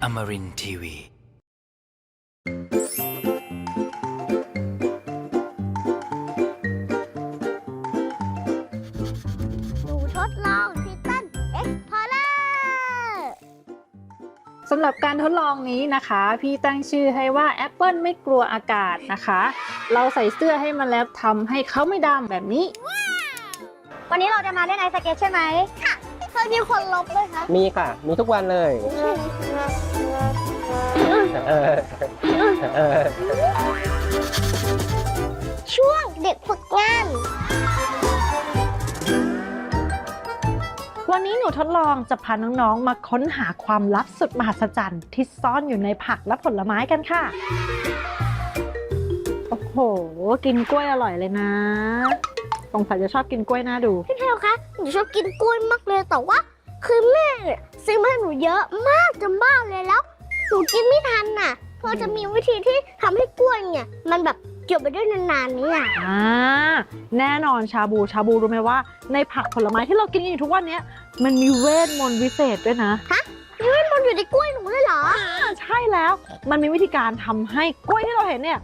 Amarin Tiwi. หนูทดลองทิตันเอ็กพอร์เลอร์สำหรับการทดลองนี้นะคะ พี่ตั้งชื่อให้ว่าแอปเปิลไม่กลัวอากาศนะคะ เราใส่เสื้อให้มันแล้วทำให้เขาไม่ดำแบบนี้ วันนี้เราจะมาเล่นไอสเก็ตใช่ไหมค่ะเคยมีคนลบเลยคะมีค่ะ มีทุกวันเลยเออเออ ช่วงเด็กฝึกงาน วันนี้หนูทดลองจะพาน้องๆ มาค้นหาความลับสุดมหัศจรรย์ที่ซ่อนอยู่ในผักและผลไม้กันค่ะ โอ้โห กินกล้วยอร่อยเลยนะ สงสัยจะชอบกินกล้วยน่าดู พี่เทลคะ หนูชอบกินกล้วยมากเลยแต่ว่า คือแม่เนี่ยซื้อมาให้หนูเยอะมากจนบ้าเลยแล้ว หนูกินไม่ทันน่ะพอจะมีวิธีที่ทำให้กล้วยเนี่ย มันแบบเก็บไปได้นานๆนี่อะอ่าแน่นอนชาบูชาบูรู้ไหมว่า ในผักผลไม้ที่เรากินกันอยู่ทุกวันเนี้ยมันมีเวทมนต์วิเศษด้วยนะมันอยู่ในกล้วยหนูเลยเหรออ่าใช่แล้วมันมีวิธีการทำให้กล้วยที่เราเห็นเนี่ย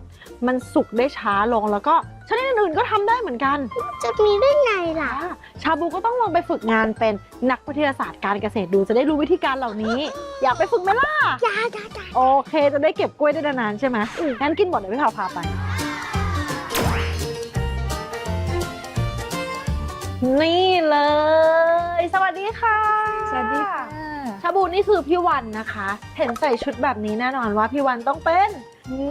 มันสุกได้ช้าลงแล้วก็ ชนิดอื่นๆก็ทำได้เหมือนกัน จะมีได้ไงล่ะอ่าชาบูก็ต้องลองไปฝึกงานเป็นนักวิทยาศาสตร์การเกษตรดูจะได้รู้วิธีการเหล่านี้ อยากไปฝึกไหมล่ะ ยาจ้าจ้าโอเค จะได้เก็บกล้วยได้นานๆใช่ไหมงั้นกินหมดเดี๋ยวพี่พาพาไป นี่เลย สวัสดีค่ะ สวัสดีค่ะ ชาบูนี่คือพี่วันนะคะ เห็นใส่ชุดแบบนี้แน่นอนว่าพี่วันต้องเป็น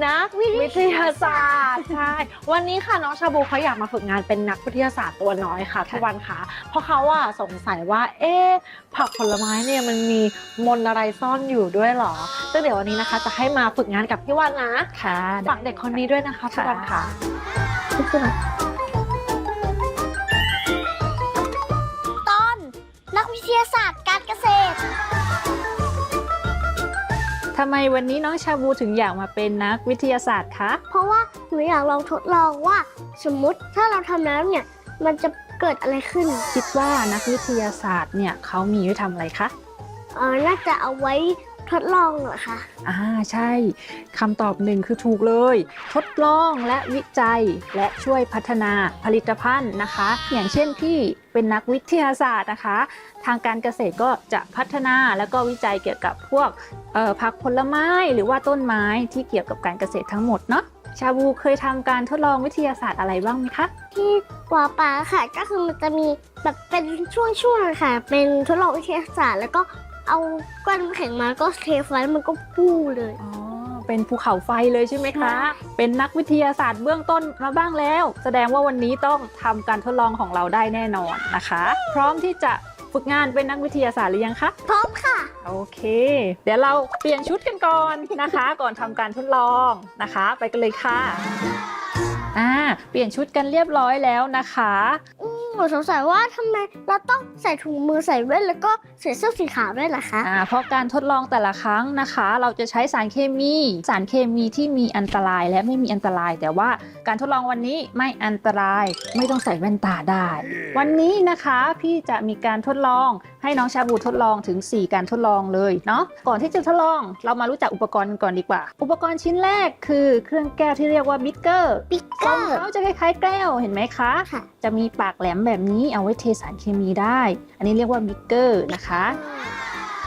นักวิทยาศาสตร์ใช่วันนี้ค่ะน้องชาบูเขาอยากมาฝึกงานเป็นนักวิทยาศาสตร์ตัวน้อยค่ะพี่วันค่ะ เพราะเขาอะสงสัยว่า เอ๊ะผักผลไม้เนี่ยมันมีมนต์อะไรซ่อนอยู่ด้วยเหรอซึ่งเดี๋ยววันนี้นะคะ จะให้มาฝึกงานกับพี่วันนะค่ะฝากเด็กคนนี้ด้วยนะคะพี่วันค่ะ ทำไมวันนี้น้องชาบูถึงอยากมาเป็นนักวิทยาศาสตร์คะ เพราะว่าหนูอยากลองทดลองว่าสมมุติถ้าเราทำแล้วเนี่ย มันจะเกิดอะไรขึ้น คิดว่านักวิทยาศาสตร์เนี่ยเขามีไว้ทำอะไรคะ เออน่าจะเอาไว้ ทดลองเหรอคะ อ่าใช่คำตอบหนึ่งคือถูกเลย ทดลองและวิจัยและช่วยพัฒนาผลิตภัณฑ์นะคะ อย่างเช่นพี่เป็นนักวิทยาศาสตร์นะคะ ทางการเกษตรก็จะพัฒนาแล้วก็วิจัยเกี่ยวกับพวกเอ่อผักผลไม้หรือว่าต้นไม้ที่เกี่ยวกับการเกษตรทั้งหมดเนาะชาบูเคยทำการทดลองวิทยาศาสตร์อะไรบ้างไหมคะ ที่ปอปลาค่ะก็คือมันจะมีแบบเป็นช่วงๆค่ะ เป็นทดลองวิทยาศาสตร์ แล้วก็ เอาก้อนน้ำแข็งมาก็เทไฟแล้วมันก็พูเลย อ๋อ เป็นภูเขาไฟเลยใช่ไหมคะใช่เป็นนักวิทยาศาสตร์เบื้องต้นมาบ้างแล้ว แสดงว่าวันนี้ต้องทำการทดลองของเราได้แน่นอนนะคะ พร้อมที่จะฝึกงานเป็นนักวิทยาศาสตร์หรือยังคะ พร้อมค่ะ โอเค เดี๋ยวเราเปลี่ยนชุดกันก่อนนะคะ ก่อนทำการทดลองนะคะ ไปกันเลยค่ะ อ่า เปลี่ยนชุดกันเรียบร้อยแล้วนะคะ หนูสงสัยว่าทำไมเราต้องใส่ถุงมือใส่แว่นแล้วก็ใส่เสื้อสีขาวด้วยล่ะคะ อ่าเพราะการทดลองแต่ละครั้งนะคะ เราจะใช้สารเคมีสารเคมีที่มีอันตรายและไม่มีอันตราย แต่ว่าการทดลองวันนี้ไม่อันตรายไม่ต้องใส่แว่นตาได้ วันนี้นะคะพี่จะมีการทดลองให้น้องชาบูทดลองถึง 4 การทดลองเลยเนาะก่อนที่จะทดลองเรามารู้จักอุปกรณ์กันก่อนดีกว่า อุปกรณ์ชิ้นแรกคือเครื่องแก้วที่เรียกว่าบิ๊กเกอร์บิ๊กเกทรองร์เขาจะคล้ายๆแก้วเห็นไหมคะค่ะจะมีปากแหลมแบบนี้เอาไว้เทสารเคมีได้ อันนี้เรียกว่าบิ๊กเกอร์นะคะ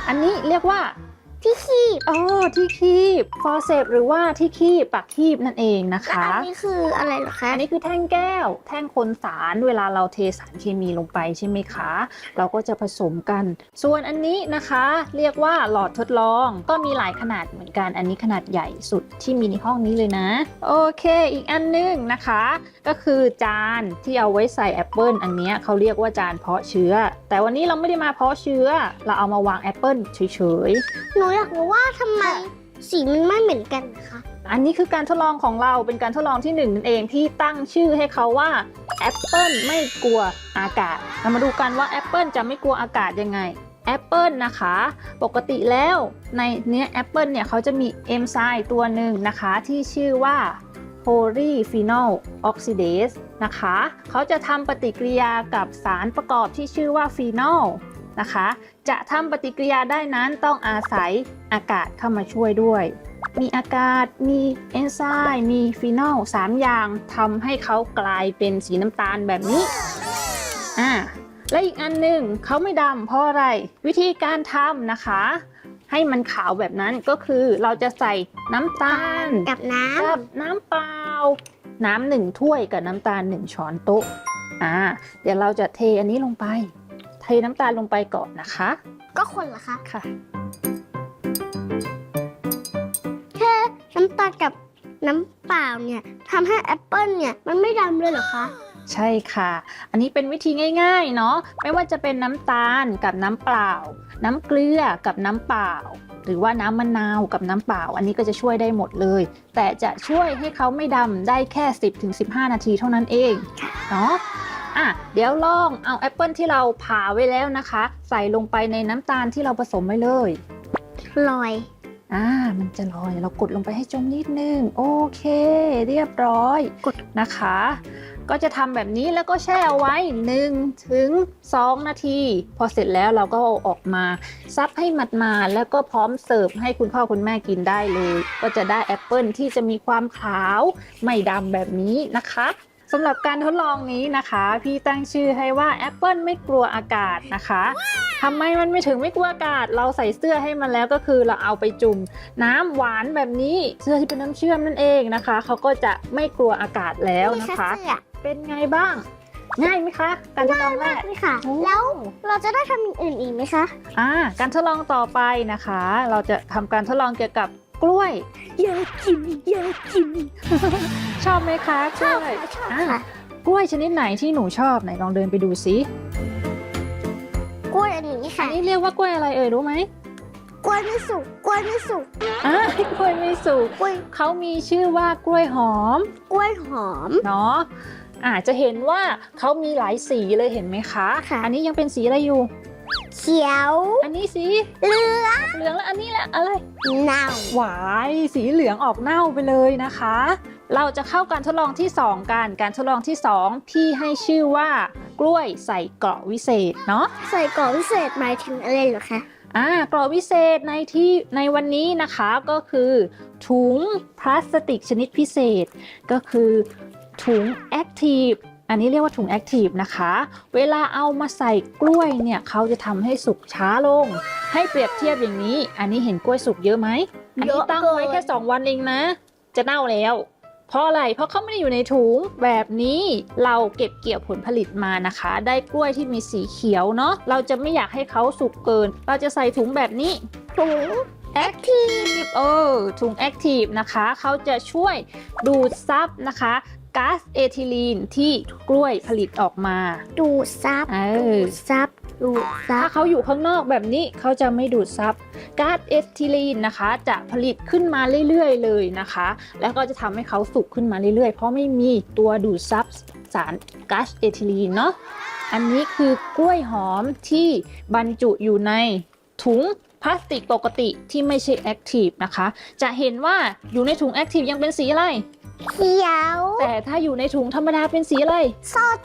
อันนี้เรียกว่า ที่คีบอ๋อที่คีบฟอเซปหรือว่าที่คีบปากคีบนั่นเองนะและคะ อันนี้คืออะไรเหรอคะอันนี้คือแท่งแก้ว แท่งคนสารเวลาเราเทสารเคมีลงไปใช่ไหมคะ เราก็จะผสมกัน ส่วนอันนี้นะคะ เรียกว่าหลอดทดลองก็มีหลายขนาดเหมือนกัน อันนี้ขนาดใหญ่สุดที่มีในห้องนี้เลยนะ โอเค อีกอันนึงนะคะ ก็คือจานที่เอาไว้ใส่แอปเปิลอันเนี้ยเขาเรียกว่าจานเพาะเชื้อ แต่วันนี้เราไม่ได้มาเพาะเชื้อ เราเอามาวางแอปเปิลเฉยๆหนูอยากรู้ว่าทำไมสีมันไม่เหมือนกันนะคะอันนี้คือการทดลองของเราเป็นการทดลองที่หนึ่งนั่นเองที่ตั้งชื่อให้เขาว่าแอปเปิลไม่กลัวอากาศเรามาดูกันว่าแอปเปิลจะไม่กลัวอากาศยังไงแอปเปิลนะคะ ปกติแล้วในเนี้ยแอปเปิลเนี่ยเขาจะมีเอนไซม์ตัวหนึ่งนะคะที่ชื่อว่า polyphenol oxidase นะคะ เขาจะทำปฏิกิริยากับสารประกอบที่ชื่อว่าฟีนอลนะคะ จะทำปฏิกิริยาได้นั้นต้องอาศัยอากาศเข้ามาช่วยด้วย มีอากาศ มีเอนไซม์ มีฟีนอลสามอย่างทำให้เขากลายเป็นสีน้ำตาลแบบนี้ อ่าและอีกอันหนึ่งเขาไม่ดำเพราะอะไร วิธีการทำนะคะ ให้มันขาวแบบนั้นก็คือเราจะใส่น้ำตาลกับน้กับน้ำเปล่า น้ำหนึ่งถ้วยกับน้ำตาลหนึ่งช้อนโต๊ะอ่าเดี๋ยวเราจะเทอันนี้ลงไป เทน้ำตาลลงไปก่อนนะคะำก็คนเหรอคะค่ะแค่น้ำตาลกับน้ำเปล่าเนี่ยทำให้แอปเปิลเนี่ยมันไม่ดำเลยเหรอคะใช่ค่ะ อันนี้เป็นวิธีง่าย ๆ เนาะ ไม่ว่าจะเป็นน้ำตาลกับน้ำเปล่า น้ำเกลือกับน้ำเปล่า หรือว่าน้ำมะนาวกับน้ำเปล่า อันนี้ก็จะช่วยได้หมดเลย แต่จะช่วยให้เขาไม่ดำได้แค่ 10-15 นาทีเท่านั้นเองเนาะอะเดี๋ยวลองเอาแอปเปิลที่เราผ่าไว้แล้วนะคะ ใส่ลงไปในน้ำตาลที่เราผสมไว้เลยลอยอ่ามันจะลอยเรากดลงไปให้จมนิดนึง โอเค เรียบร้อยกดนะคะ ก็จะทำแบบนี้แล้วก็แช่เอาไว้1ถึง2นาที พอเสร็จแล้วเราก็เอาออกมาซับให้หมาดๆแล้วก็พร้อมเสิร์ฟให้คุณพ่อคุณแม่กินได้เลย ก็จะได้แอปเปิลที่จะมีความขาวไม่ดำแบบนี้นะคะสำหรับการทดลองนี้นะคะ พี่ตั้งชื่อให้ว่าแอปเปิลไม่กลัวอากาศนะคะทำไมมันไม่ถึงไม่กลัวอากาศ เราใส่เสื้อให้มันแล้วก็คือเราเอาไปจุ่มน้ำหวานแบบนี้เสื้อที่เป็นน้ำเชื่อมนั่นเองนะคะ เขาก็จะไม่กลัวอากาศแล้วนะคะ เสื้อเป็นไงบ้าง ง่ายไหมคะ การทดลองแรก นี่ค่ะ โอ้ แล้วเราจะได้ทำอย่างอื่นอีกไหมคะ อ่า การทดลองต่อไปนะคะ เราจะทำการทดลองเกี่ยวกับกล้วย อยากกินอยากกินชอบไหมคะกชล้อบวยค่ะชอบอ่าค่ะ กล้วยชนิดไหนที่หนูชอบไหนลองเดินไปดูสิกล้วยอันนี้อัค่ะนนี้เรียกว่ากล้วยอะไรเอ่ยรู้ไหมกล้วยไม่สุกกล้วยไม่สุกอ่ากล้วยไม่สุกกล้วยเขามีชื่อว่ากล้วยหอมกล้วยหอม เนาะ อาจจะเห็นว่าเขามีหลายสีเลยเห็นไหมคะ ค่ะ อันนี้ยังเป็นสีอะไรอยู่ เขียวอันนี้สีเหลืองเหลืองแล้วอันนี้แหละอะไร เน่าหวายสีเหลืองออกเน่าไปเลยนะคะ เราจะเข้าการทดลองที่ 2 กัน การทดลองที่ 2 พี่ให้ชื่อว่ากล้วยใส่เกราะวิเศษเนาะ ใส่กล่องพิเศษหมายถึงอะไรเหรอคะ อ่ากรอบวิเศษในที่ในวันนี้นะคะก็คือ ถุงพลาสติกชนิดพิเศษ ก็คือ ถุงแอคทีฟอันนี้เรียกว่าถุงแอคทีฟนะคะ เวลาเอามาใส่กล้วยเนี่ยเขาจะทำให้สุกช้าลง ให้เปรียบเทียบอย่างนี้ อันนี้เห็นกล้วยสุกเยอะไหมอันนี้ตั้งไว้แค่ 2 วันเองนะ จะเน่าแล้ว เพราะอะไร เพราะเขาไม่ได้อยู่ในถุงแบบนี้เราเก็บเกี่ยวผลผลิตมานะคะ ได้กล้วยที่มีสีเขียวเนาะ เราจะไม่อยากให้เขาสุกเกิน เราจะใส่ถุงแบบนี้ ถุงแอคทีฟเออถุงแอคทีฟนะคะ เขาจะช่วยดูดซับนะคะ ก๊าซเอทิลีนที่กล้วยผลิตออกมา ดูดซับเอดูอดซับดูดซัถ้าบเขาอยู่ข้างนอกแบบนี้เขาจะไม่ดูดซับก๊าซเอทิลีนนะคะ จะผลิตขึ้นมาเรื่อยๆ เลยนะคะ แล้วก็จะทำให้เขาสุกขึ้นมาเรื่อยๆ เพราะไม่มีตัวดูดซับสารก๊าซเอทิลีนเนาะอันนี้คือกล้วยหอมที่บรรจุอยู่ในถุงพลาสติกปกติที่ไม่ใช่แอคทีฟนะคะ จะเห็นว่าอยู่ในถุงแอคทีฟยังเป็นสีอะไร เขียว แต่ถ้าอยู่ในถุงธรรมดาเป็นสีอะไร สด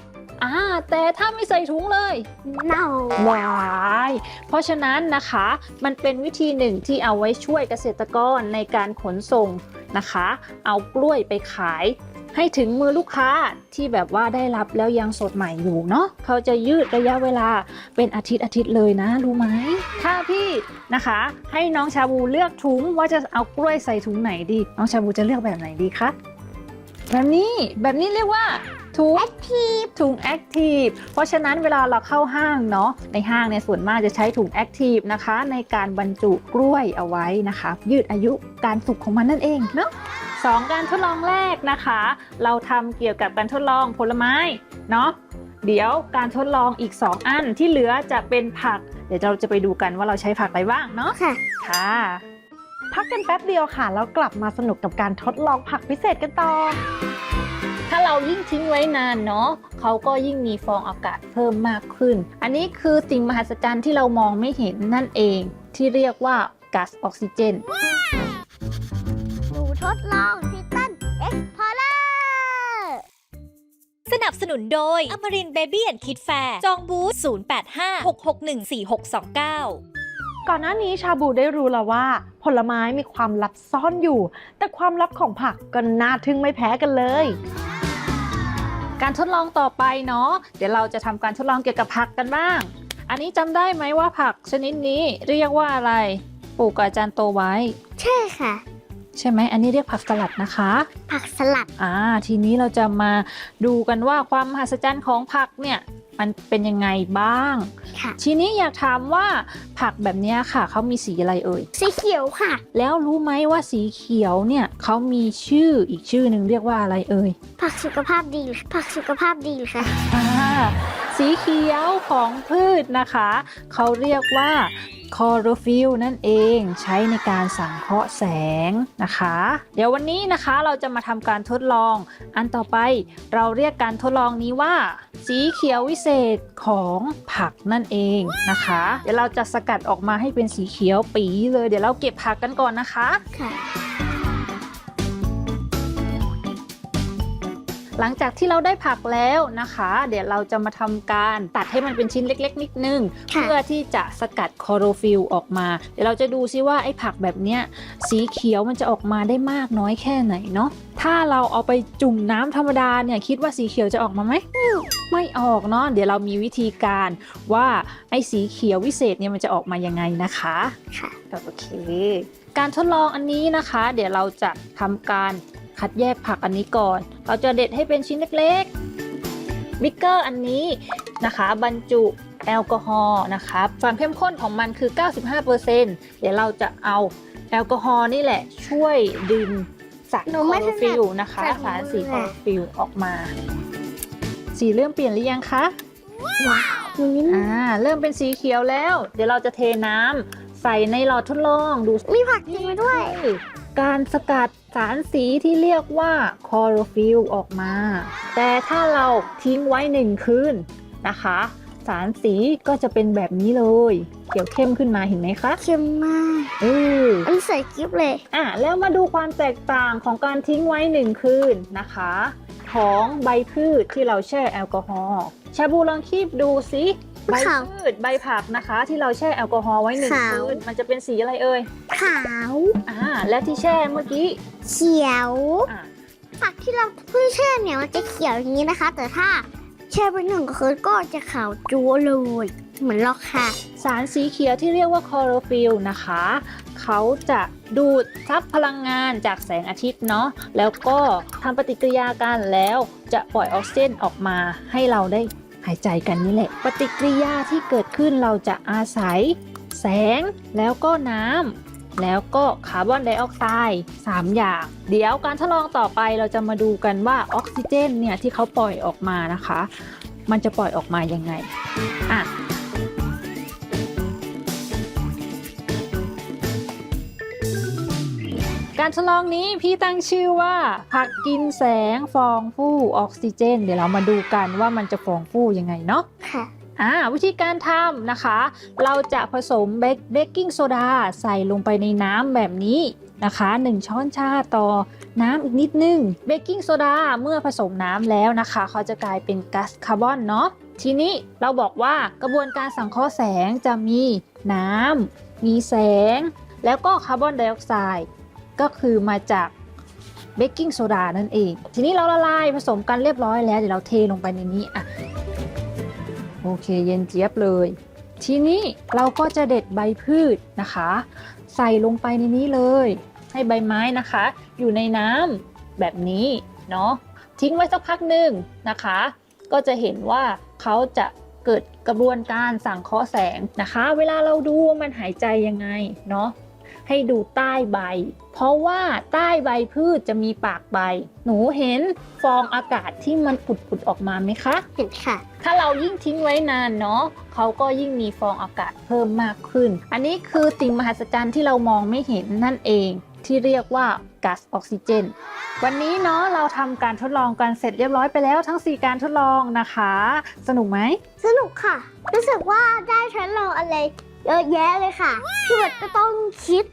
อ่า แต่ถ้าไม่ใส่ถุงเลย เน่าวายเพราะฉะนั้นนะคะ มันเป็นวิธีหนึ่งที่เอาไว้ช่วยเกษตรกรในการขนส่งนะคะ เอากล้วยไปขาย ให้ถึงมือลูกค้าที่แบบว่าได้รับแล้วยังสดใหม่อยู่เนาะเขาจะยืดระยะเวลาเป็นอาทิตย์อาทิตย์เลยนะ รู้ไหม ถ้าพี่นะคะ ให้น้องชาบูเลือกถุงว่าจะเอากล้วยใส่ถุงไหนดี น้องชาบูจะเลือกแบบไหนดีคะ แบบนี้แบบนี้เรียกว่าถุงแอคทีฟถุงแอคทีฟเพราะฉะนั้นเวลาเราเข้าห้างเนาะในห้างเนี่ยส่วนมากจะใช้ถุงแอคทีฟนะคะ ในการบรรจุกล้วยเอาไว้นะคะ ยืดอายุการสุกของมันนั่นเองเนาะสองการทดลองแรกนะคะ เราทำเกี่ยวกับการทดลองผลไม้เนาะเดี๋ยวการทดลองอีก 2 อันที่เหลือจะเป็นผัก เดี๋ยวเราจะไปดูกันว่าเราใช้ผักอะไรบ้างเนาะค่ะค่ะ พักกันแป๊บเดียวค่ะ แล้วกลับมาสนุกกับการทดลองผักพิเศษกันต่อ ถ้าเรายิ่งทิ้งไว้นานเนาะเขาก็ยิ่งมีฟองอากาศเพิ่มมากขึ้น อันนี้คือสิ่งมหัศจรรย์ที่เรามองไม่เห็นนั่นเอง ที่เรียกว่าก๊าซออกซิเจน หนูทดลองทิตันเอ็กพอร์เลอร์สนับสนุนโดยอมรินเบบี้แอนด์คิดแฟร์จองบูธ0856614629 ก่อนหน้านี้ชาบูได้รู้แล้วว่า ผลไม้มีความลับซ่อนอยู่ แต่ความลับของผักก็น่าทึ่งไม่แพ้กันเลย การทดลองต่อไปเนาะเดี๋ยวเราจะทำการทดลองเกี่ยวกับผักกันบ้าง อันนี้จำได้ไหมว่าผักชนิดนี้เรียกว่าอะไรปลูกกับอาจารย์โตไว้ ใช่ค่ะ ใช่ไหมอันนี้เรียกผักสลัดนะคะ ผักสลัด อ่า ทีนี้เราจะมาดูกันว่าความมหัศจรรย์ของผักเนี่ย มันเป็นยังไงบ้าง ค่ะ ทีนี้อยากถามว่าผักแบบเนี้ยค่ะ เขามีสีอะไรเอ่ย สีเขียวค่ะ แล้วรู้ไหมว่าสีเขียวเนี่ยเขามีชื่ออีกชื่อหนึ่งเรียกว่าอะไรเอ่ย ผักสุขภาพดีผักสุขภาพดีค่ะ อ่าสีเขียวของพืชนะคะ เขาเรียกว่าคอโรฟิลนั่นเองใช้ในการสังเคราะห์แสงนะคะ เดี๋ยววันนี้นะคะเราจะมาทำการทดลอง อันต่อไปเราเรียกการทดลองนี้ว่า สีเขียววิเศษของผักนั่นเองนะคะ เดี๋ยวเราจะสกัดออกมาให้เป็นสีเขียวปีเลย เดี๋ยวเราเก็บผักกันก่อนนะคะค่ะ หลังจากที่เราได้ผักแล้วนะคะ เดี๋ยวเราจะมาทำการตัดให้มันเป็นชิ้นเล็ก ๆ นิดนึงค่ะเพื่อที่จะสกัดคลอโรฟิลออกมา เดี๋ยวเราจะดูซิว่าไอ้ผักแบบเนี้ยสีเขียวมันจะออกมาได้มากน้อยแค่ไหนเนาะถ้าเราเอาไปจุ่มน้ำธรรมดาเนี่ยคิดว่าสีเขียวจะออกมาไหมไม่ออกเนาะเดี๋ยวเรามีวิธีการว่าไอ้สีเขียววิเศษเนี่ยมันจะออกมายังไงนะคะค่ะโอเค การทดลองอันนี้นะคะ เดี๋ยวเราจะทำการคัดแยกผักอันนี้ก่อน เราจะเด็ดให้เป็นชิ้นเล็กๆบิ๊กเกอร์อันนี้นะคะบรรจุแอลกอฮอล์นะคะความเข้มข้นของมันคือ 95%เดี๋ยวเราจะเอาแอลกอฮอล์นี่แหละ ช่วยดึงสารหนูคลไม่อถโรนัดฟิลนะคะใส่ถุงมือสารสีคลอโรฟิลออกมา สีเริ่มเปลี่ยนหรือยังคะว้าวนี่อ่าเริ่มเป็นสีเขียวแล้ว เดี๋ยวเราจะเทน้ำใส่ในหลอดทดลองดูมีผักจริงมาด้วยคือ การสกัดสารสีที่เรียกว่าคลอโรฟิลออกมา แต่ถ้าเราทิ้งไว้หนึ่งคืนนะคะ สารสีก็จะเป็นแบบนี้เลย เขียวเข้มขึ้นมาเห็นไหมคะเค็มมากเอออันนใส่กิ๊บเลย อะแล้วมาดูความแตกต่างของการทิ้งไว้หนึ่งคืนนะคะของใบพืชที่เราแช่แอลกอฮอล์ชาบูลองคีบดูสิ ใบขาวพืชใบผักนะคะ ที่เราแช่แอลกอฮอล์ไว้หนึ่งขาว คืนมันจะเป็นสีอะไรเอ่ยขาว อ่าและที่แช่เมื่อกี้เขียว อะผักที่เราเพิ่งแช่เนี่ยมันจะเขียวอย่างนี้นะคะ แต่ถ้าแช่ไปหนึ่งคืนก็จะขาวจัวเลย เหมือนลอกค่ะ สารสีเขียวที่เรียกว่าคลอโรฟิลนะคะ เขาจะดูดซับพลังงานจากแสงอาทิตย์เนาะแล้วก็ทำปฏิกิริยากันแล้วจะปล่อยออกซิเจนออกมาให้เราได้ หายใจกันนี่แหละ ปฏิกิริยาที่เกิดขึ้นเราจะอาศัย แสงแล้วก็น้ำแล้วก็คาร์บอนไดออกไซด์3อย่าง เดี๋ยวการทดลองต่อไปเราจะมาดูกันว่าออกซิเจนเนี่ยที่เขาปล่อยออกมานะคะ มันจะปล่อยออกมายังไงอะ การทดลองนี้พี่ตั้งชื่อว่าผักกินแสงฟองฟู่ออกซิเจน เดี๋ยวเรามาดูกันว่ามันจะฟองฟู่ยังไงเนาะค่ะอ่าวิธีการทำนะคะ เราจะผสมเบกเบกกิ้งโซดาใส่ลงไปในน้ำแบบนี้นะคะ 1 ช้อนชาต่อน้ำอีกนิดนึงเบกกิ้งโซดาเมื่อผสมน้ำแล้วนะคะ เขาจะกลายเป็นก๊าซคาร์บอนเนาะทีนี้เราบอกว่ากระบวนการสังเคราะห์แสงจะมีน้ำมีแสง แล้วก็คาร์บอนไดออกไซด์ ก็คือมาจากเบกกิ้งโซดานั่นเอง ทีนี้เราละลายผสมกันเรียบร้อยแล้ว เดี๋ยวเราเทลงไปในนี้อะโอเคเย็นเจี๊ยบเลย ทีนี้เราก็จะเด็ดใบพืชนะคะ ใส่ลงไปในนี้เลย ให้ใบไม้นะคะ อยู่ในน้ำแบบนี้เนาะทิ้งไว้สักพักหนึ่งนะคะ ก็จะเห็นว่าเขาจะเกิดกระบวนการสั่งเคาะแสงนะคะ เวลาเราดูว่ามันหายใจยังไงเนาะ ให้ดูใต้ใบ เพราะว่าใต้ใบพืชจะมีปากใบ หนูเห็นฟองอากาศที่มันผุดๆออกมาไหมคะเห็นค่ะ ถ้าเรายิ่งทิ้งไว้นานเนาะเขาก็ยิ่งมีฟองอากาศเพิ่มมากขึ้น อันนี้คือสิ่งมหัศจรรย์ที่เรามองไม่เห็นนั่นเองที่เรียกว่าก๊าซออกซิเจน วันนี้เนาะเราทำการทดลองกันเสร็จเรียบร้อยไปแล้วทั้ง 4 การทดลองนะคะ สนุกไหม สนุกค่ะ รู้สึกว่าได้ทดลองอะไรเยอะแยะเลยค่ะพี่วัดก็ต้องคิด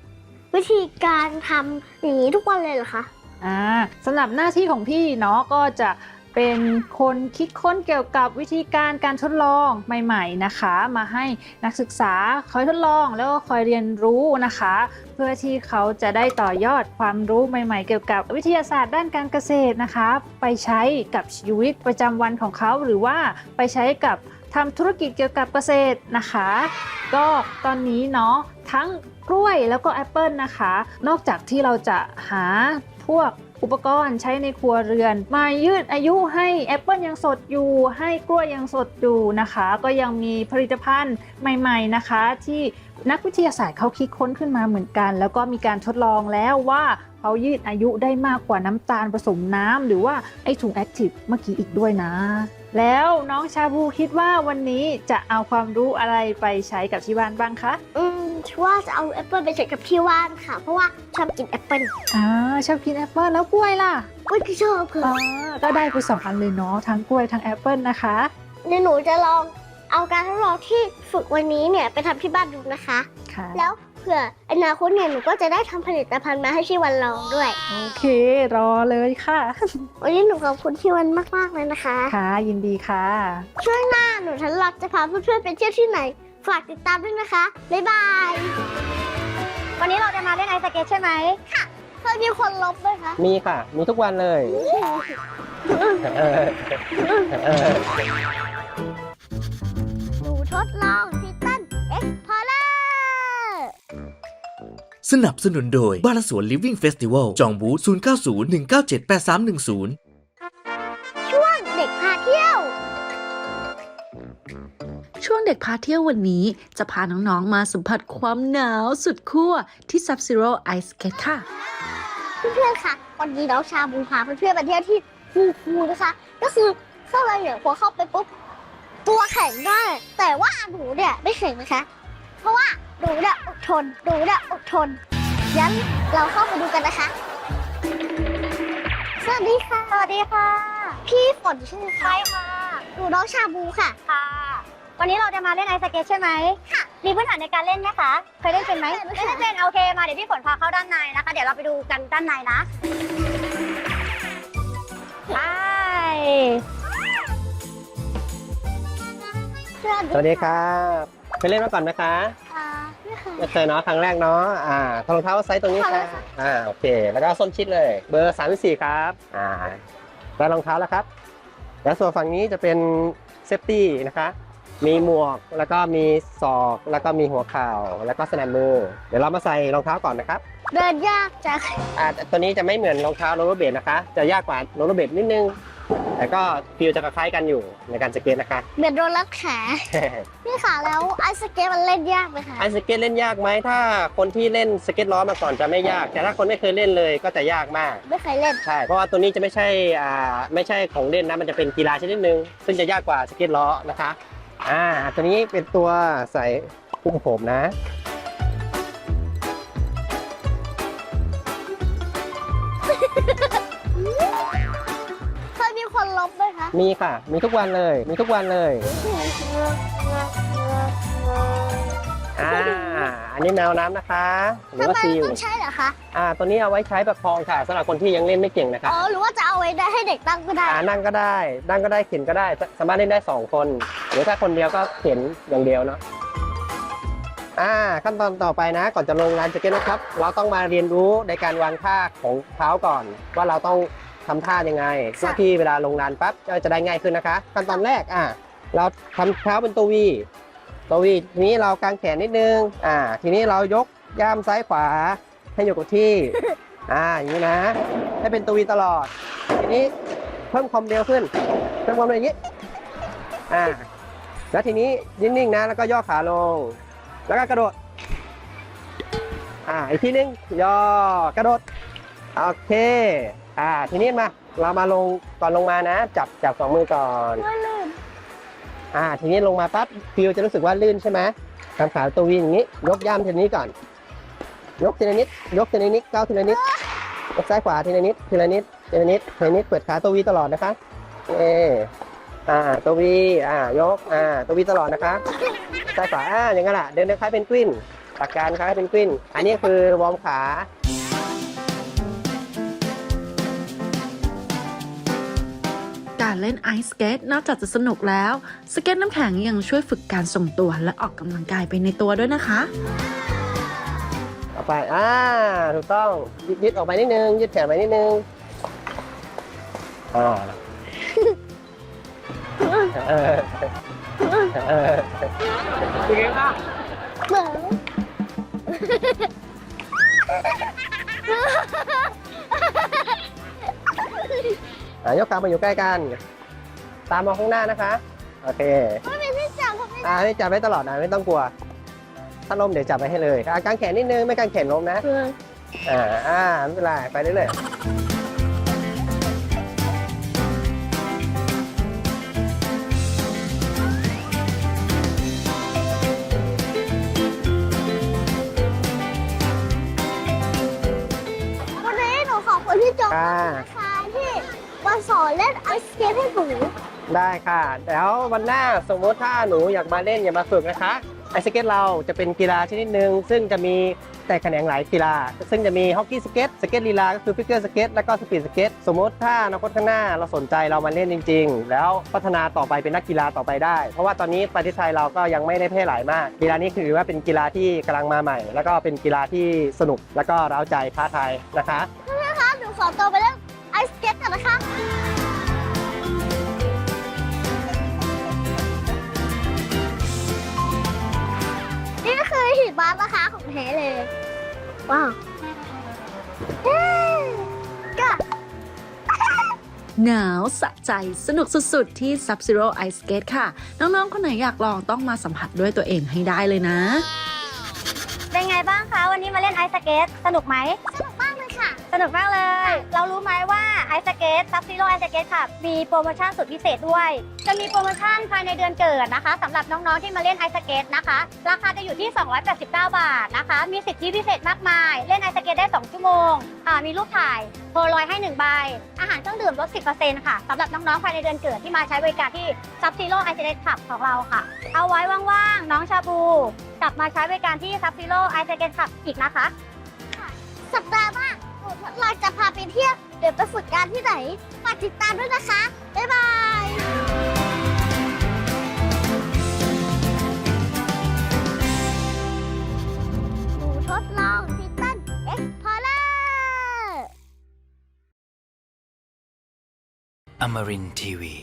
วิธีการทำอย่างนี้ทุกวันเลยเหรอคะ อ่าสำหรับหน้าที่ของพี่เนาะก็จะเป็นคนคิดค้นเกี่ยวกับวิธีการการทดลองใหม่ๆนะคะ มาให้นักศึกษาคอยทดลองแล้วก็คอยเรียนรู้นะคะ เพื่อที่เขาจะได้ต่อยอดความรู้ใหม่ ๆ เกี่ยวกับวิทยาศาสตร์ด้านการเกษตรนะคะ ไปใช้กับชีวิตประจำวันของเขาหรือว่าไปใช้กับ ทำธุรกิจเกี่ยวกับเกษตรนะคะ ก็ตอนนี้เนาะทั้งกล้วยแล้วก็แอปเปิลนะคะ นอกจากที่เราจะหาพวกอุปกรณ์ใช้ในครัวเรือน มายืดอายุให้แอปเปิลยังสดอยู่ ให้กล้วยยังสดอยู่นะคะ ก็ยังมีผลิตภัณฑ์ใหม่ ๆนะคะ ที่ นักวิทยาศาสตร์เขาคิดค้นขึ้นมาเหมือนกัน แล้วก็มีการทดลองแล้วว่าเขายืดอายุได้มากกว่าน้ำตาลผสมน้ำหรือว่าไอถุงแอคทีฟเมื่อกี้อีกด้วยนะ แล้วน้องชาบูคิดว่าวันนี้จะเอาความรู้อะไรไปใช้กับที่บ้านบ้างคะ อืมว่าจะเอาแอปเปิลไปใส่กับที่ว่านค่ะ เพราะว่าชอบกินแอปเปิลอ่าชอบกินแอปเปิลแล้วกล้วยล่ะอุ้ยก็ชอบค่ะอ่าก็ได้ไปสองอันเลยเนาะทั้งกล้วยทั้งแอปเปิลนะคะ เดี๋ยวหนูจะลอง เอาการทดลองที่ฝึกวันนี้เนี่ยไปทำที่บ้านดูนะคะ ค่ะ แล้วเผื่ออนาคตเนี่ยหนูก็จะได้ทำผลิตภัณฑ์มาให้ที่วันลองด้วย โอเค รอเลยค่ะ วันนี้หนูขอบคุณที่วันมากๆเลยนะคะ ค่ะ ยินดีค่ะช่วงหน้าหนูทันลักจะพาเพื่อนๆไปเที่ยวที่ไหน ฝากติดตามด้วยนะคะ บ๊ายบาย วันนี้เราจะมาเล่นไอสเก็ตใช่ไหมค่ะเพื่อมีคนลบด้วยคะ มีค่ะ มีทุกวันเลยเออเออหนู ทดลองทิตันเอ็กพอร์เลอร์สนับสนุนโดย บ้านและสวน Living Festival จองบูธ090 197 8310 ช่วงเด็กพาเที่ยว ช่วงเด็กพาเที่ยววันนี้ จะพาน้อง ๆ มาสัมผัสความหนาวสุดขั้วที่ Sub Zero Ice Skate ค่ะ เพื่อนๆค่ะ วันนี้น้องชาบูพาเพื่อนๆมาเที่ยวที่คูคูนะคะ ก็คือเข้าไปเนี่ยพอเข้าไปปุ๊บ ตัวแข็งได้ แต่ว่าหนูเนี่ยไม่แข็งนะคะ เพราะว่าหนูเนี่ยอดทนหนูเนี่ยอดทนงั้นเราเข้าไปดูกันนะคะ สวัสดีค่ะ สวัสดีค่ะ พี่ฝนใช่ไหมคะใช่ค่ะหนูน้องชาบูค่ะ ค่ะ วันนี้เราจะมาเล่นไอสเก็ตใช่ไหมค่ะ มีพื้นฐานในการเล่นไหมคะ เคยเล่นเป็นไหมเล่นเล่ค่ะนไม่เป็นโอเค มาเดี๋ยวพี่ฝนพาเข้าด้านในนะคะ เดี๋ยวเราไปดูกันด้านในนะไป สวัสดีครับเคยเล่นมาก่อนไหมคะค่ะนี่ค่ะไม่เคยเนาะครั้งแรกเนาะอ่าถอดรองเท้าไซส์ตรงนี้ค่ะอ่าโอเค แล้วก็ส้นชิดเลย เบอร์34ครับอ่าแล้วรองเท้าแล้วครับ แล้วส่วนฝั่งนี้จะเป็นเซฟตี้นะคะ มีหมวกแล้วก็มีศอกแล้วก็มีหัวเข่าแล้วก็สนับมือ เดี๋ยวเรามาใส่รองเท้าก่อนนะครับเดินยากจังอ่าตัวนี้จะไม่เหมือนรองเท้าโรลเลอร์เบดนะคะ จะยากกว่าโรลเลอร์เบดนิดนึง แต่ก็ฟิลจะคล้ายๆกันอยู่ในการสเก็ตนะคะเหมือนโดนรัดขาพี่ค่ะแล้วไอสเก็ตมันเล่นยากไหมคะไอสเก็ตเล่นยากไหมถ้าคนที่เล่นสเก็ตล้อมาก่อนจะไม่ยาก แต่ถ้าคนไม่เคยเล่นเลยก็จะยากมาก ไม่เคยเล่นใช่เพราะว่าตัวนี้จะไม่ใช่อ่าไม่ใช่ของเล่นนะมันจะเป็นกีฬาชนิดนึง ซึ่งจะยากกว่าสเก็ตล้อนะคะอ่าตัวนี้เป็นตัวใส่พุ่มผมนะ มคะมีค่ะ มีทุกวันเลย มีทุกวันเลยอ่าอันนี้แมวน้ำนะคะ หรือทำว่าไมซิลต้องใช่เหรอคะอ่าตัวนี้เอาไว้ใช้ประคองค่ะสำหรับคนที่ยังเล่นไม่เก่งนะคะอ๋อหรือว่าจะเอาไว้ได้ให้เด็กตั้งก็ได้อ่านั่งก็ได้นั่งก็ได้เข็นก็ได้สามารถเล่นได้ 2 คน หรือถ้าคนเดียวก็เข็นอย่างเดียวเนาะอ่าขั้นตอนต่อไปนะ ก่อนจะลงลานสเก็ตนะครับ เราต้องมาเรียนรู้ในการวางท่าของเท้าก่อน ว่าเราต้อง ทำท่ายังไงเพื่อที่เวลาลงลานปั๊บก็จะได้ง่ายขึ้นนะคะขั้นตอนแรกอ่าเราทำเท้าเป็นตัววีตัววีทีนี้เรากางแขนนิดนึงอ่าทีนี้เรายกย่ามซ้ายขวาให้อยู่กับที่อ่าอย่างนี้นะ ให้เป็นตัววีตลอด ทีนี้เพิ่มความเร็วขึ้นเพิ่มความเร็วอย่างนี้อ่าแล้วทีนี้นิ่งๆนะแล้วก็ย่อขาลง แล้วก็กระโดดอ่าอีกทีนึงย่อกระโดดโอเค อ่า ทีนี้มาเรามาลงก่อนลงมานะ จับจับสองมือก่อนอ่า ทีนี้ลงมาปั๊บฟิวจะรู้สึกว่าลื่นใช่ไหมทำขาตัววีอย่างนี้ ยกย่ามทีละนิดก่อน ยกทีละนิด ยกทีละนิดก้าวทีละนิดยกซ้ายขวาทีละนิดทีละนิดทีละนิดทีละนิดเปิดขาตัววีตลอดนะคะเออ่าตัววีอ่ายกอ่าตัววีตลอดนะคะซ้ายขวาอ่าอย่างนั้นแหละเดินคล้ายเป็นกวินหลักการคล้ายเป็นกวิน อันนี้คือวอร์มขา การเล่นไอซ์สเกตนอกจากจะสนุกแล้ว สเก็ตน้ำแข็งยังช่วยฝึกการทรงตัวและออกกำลังกายไปในตัวด้วยนะคะต่อไป อ่า ถูกต้อง ยืดยืดออกไปนิดนึง ยืดแขนไปนิดนึง อ่าเออเออเป็นไงบ้างเหมือนอะ ยกขามาอยู่ใกล้กัน ตามมาข้างหน้านะคะ โอเคไม่เป็นที่จับผมไม่อ่านี่จับไว้ตลอดนะไม่ต้องกลัว ถ้าล้มเดี๋ยวจับไว้ให้เลยอะกางแขนนิดนึงไม่กางแขนล้มนะอ่าอ่าไม่เป็นไรไปเรื่อยๆวันนี้หนูขอบคุณพี่โจ๊กค่ะนะคะที่ มาสอนเล่นไอซ์สเก็ตให้หนูได้ค่ะ แล้ววันหน้าสมมติถ้าหนูอยากมาเล่นอย่ามาฝึกนะคะ ไอสเก็ตเราจะเป็นกีฬาชนิดหนึ่งซึ่งจะมีแต่แขนงหลายกีฬา ซึ่งจะมีฮอกกี้สเก็ตสเก็ตลีลาก็คือฟิกเกอร์สเก็ตแล้วก็สปีดสเก็ตสมมติถ้าอนาคตข้างหน้าเราสนใจเรามาเล่นจริง ๆ แล้วพัฒนาต่อไปเป็นนักกีฬาต่อไปได้ เพราะว่าตอนนี้ประเทศไทยเราก็ยังไม่ได้แพร่หลายมาก กีฬานี้คือว่าเป็นกีฬาที่กำลังมาใหม่ แล้วก็เป็นกีฬาที่สนุกแล้วก็เร้าใจท้าทายนะคะ นะคะหนูขอตัวไปเล่นไอซ์ สเก็ตกันนะคะ นี่ก็คือหินบ้านนะคะของแท้เลย ว้าวเย้ก็หนาวสะใจสนุกสุด ๆ ที่ Sub-Zero Ice Skate ค่ะ น้อง ๆ คนไหนอยากลองต้องมาสัมผัสด้วยตัวเองให้ได้เลยนะ เป็นไงบ้างคะ วันนี้มาเล่นไอซ์สเกตสนุกไหม ส สนุกมากเลย เรารู้ไหมว่าไอสเกตซับซีโร่ไอสเกตค่ะ มีโปรโมชั่นสุดพิเศษด้วย จะมีโปรโมชั่นภายในเดือนเกิดนะคะสำหรับน้องๆที่มาเล่นไอสเกตนะคะ ราคาจะอยู่ที่ 289 บาทนะคะ มีสิทธิพิเศษมากมาย เล่นไอสเกตได้ 2 ชั่วโมงอ่ามีรูปถ่ายโพลอยให้ 1 ใบ อาหารเครื่องดื่มลด 10%ค่ะสำหรับน้องๆภายในเดือนเกิดที่มาใช้บริการที่ซับซีโร่ไอสเกตขับของเราค่ะ เอาไว้ว่างๆน้องชาบูกลับมาใช้บริการที่ซับซีโร่ไอสเกตขับอีกนะคะสัปดาห์หน้า หนูทดลองจะพาไปเที่ยว เดี๋ยวไปฝึกการที่ไหนฝากติดตามด้วยนะคะ บ๊ายบายหนูทดลองทิตันเอ็กพอร์เลอร์ Amarin Tiwi.